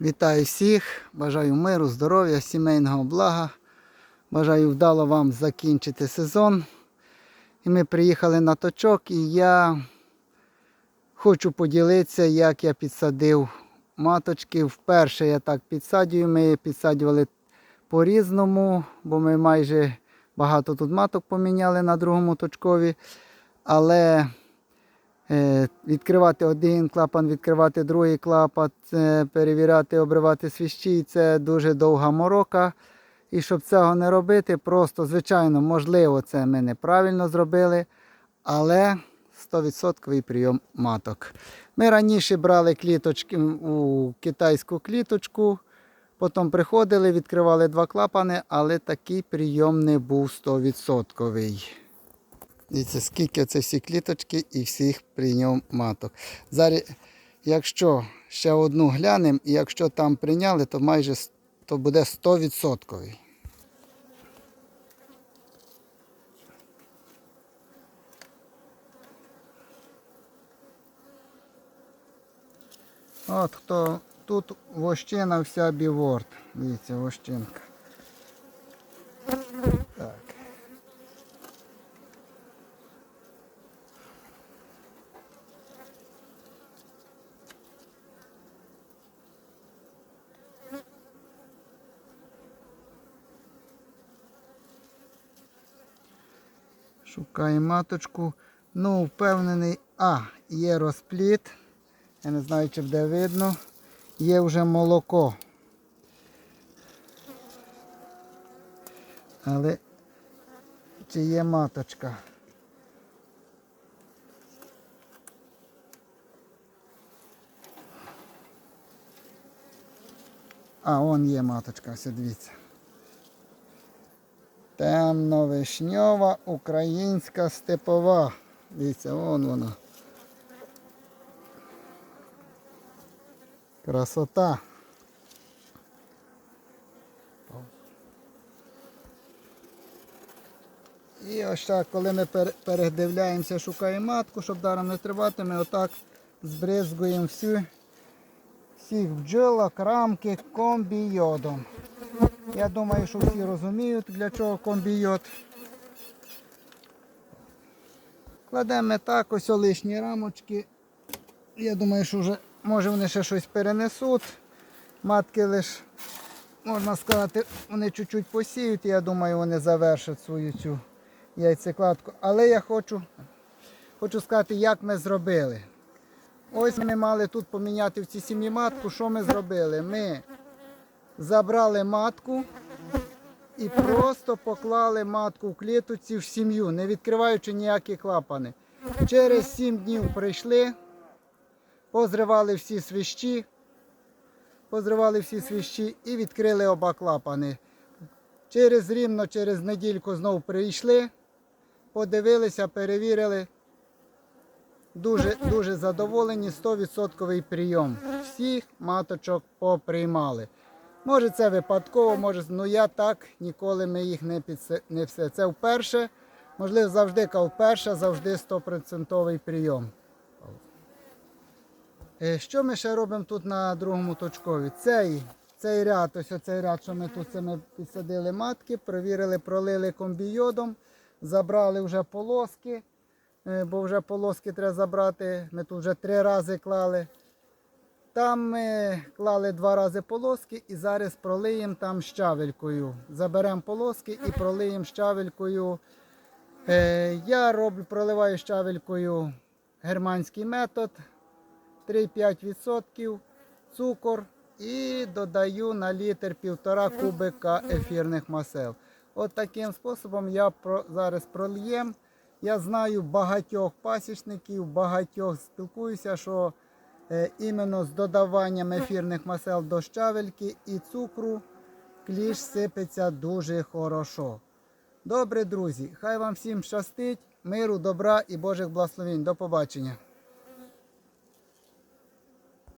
Вітаю всіх, бажаю миру, здоров'я, сімейного блага. Бажаю вдало вам закінчити сезон. І ми приїхали на точок, і я хочу поділитися, як я підсадив маточки. Вперше я так підсадюю. Ми підсадювали по-різному, бо ми майже багато тут маток поміняли на другому точкові. Але Відкривати один клапан, відкривати другий клапан, перевіряти, обривати свіщі це дуже довга морока. І щоб цього не робити, просто, звичайно, можливо, це ми неправильно зробили, але 100% прийом маток. Ми раніше брали кліточки у китайську кліточку, потім приходили, відкривали два клапани, але такий прийом не був 100%. Дивіться, скільки це всі кліточки і всіх прийняв маток. Зараз, якщо ще одну глянемо, і якщо там прийняли, то майже то буде 100%. От хто тут вощина вся біворд. Дивіться, вощинка. Шукаємо маточку. Ну, впевнений, а, є розпліт. Я не знаю, чи буде видно. Є вже молоко. Але чи є маточка? А, он є маточка, ось дивіться. Темно-вишньова українська степова. Дивіться, вон вона. Красота. І ось так, коли ми передивляємося, шукаємо матку, щоб даром не тривати, ми отак збризгуємо всю, всіх бджолок, рамки комбійодом. Я думаю, що всі розуміють, для чого комбійот. Кладемо так, ось лишні рамочки. Я думаю, що вже може вони ще щось перенесуть. Матки лише, можна сказати, вони чуть-чуть посіють, я думаю, вони завершать свою цю яйцекладку. Але я хочу, хочу сказати, як ми зробили. Ось ми мали тут поміняти в цій сім'ї матку. Що ми зробили? Ми забрали матку і просто поклали матку в клітоці в сім'ю, не відкриваючи ніякі клапани. Через 7 днів прийшли, позривали всі свищі, позривали всі свищі і відкрили оба клапани. Через рівно через недільку знову прийшли, подивилися, перевірили. Дуже, дуже задоволені, 100% прийом. Всіх маточок поприймали. Може це випадково, може, ну я так ніколи ми їх не підсе, не все. Це вперше, можливо, завжди вперше, завжди 100% прийом. Е, Що ми ще робимо тут на другому точкові? Цей, цей ряд, ось оцей ряд, що ми тут це підсадили матки, провірили, пролили комбійодом, забрали вже полоски, е, бо вже полоски треба забрати. Ми тут вже три рази клали. Там ми клали два рази полоски і зараз пролиємо там щавелькою. Заберемо полоски і пролиємо щавелькою. Е, я роблю, проливаю щавелькою германський метод 3-5% цукор і додаю на літр півтора кубика ефірних масел. От таким способом я про, зараз прольєм. Я знаю багатьох пасічників, багатьох спілкуюся, що іменно з додаванням ефірних масел до щавельки і цукру кліш сипеться дуже хорошо. Добре, друзі, хай вам всім щастить, миру, добра і Божих благословень. До побачення.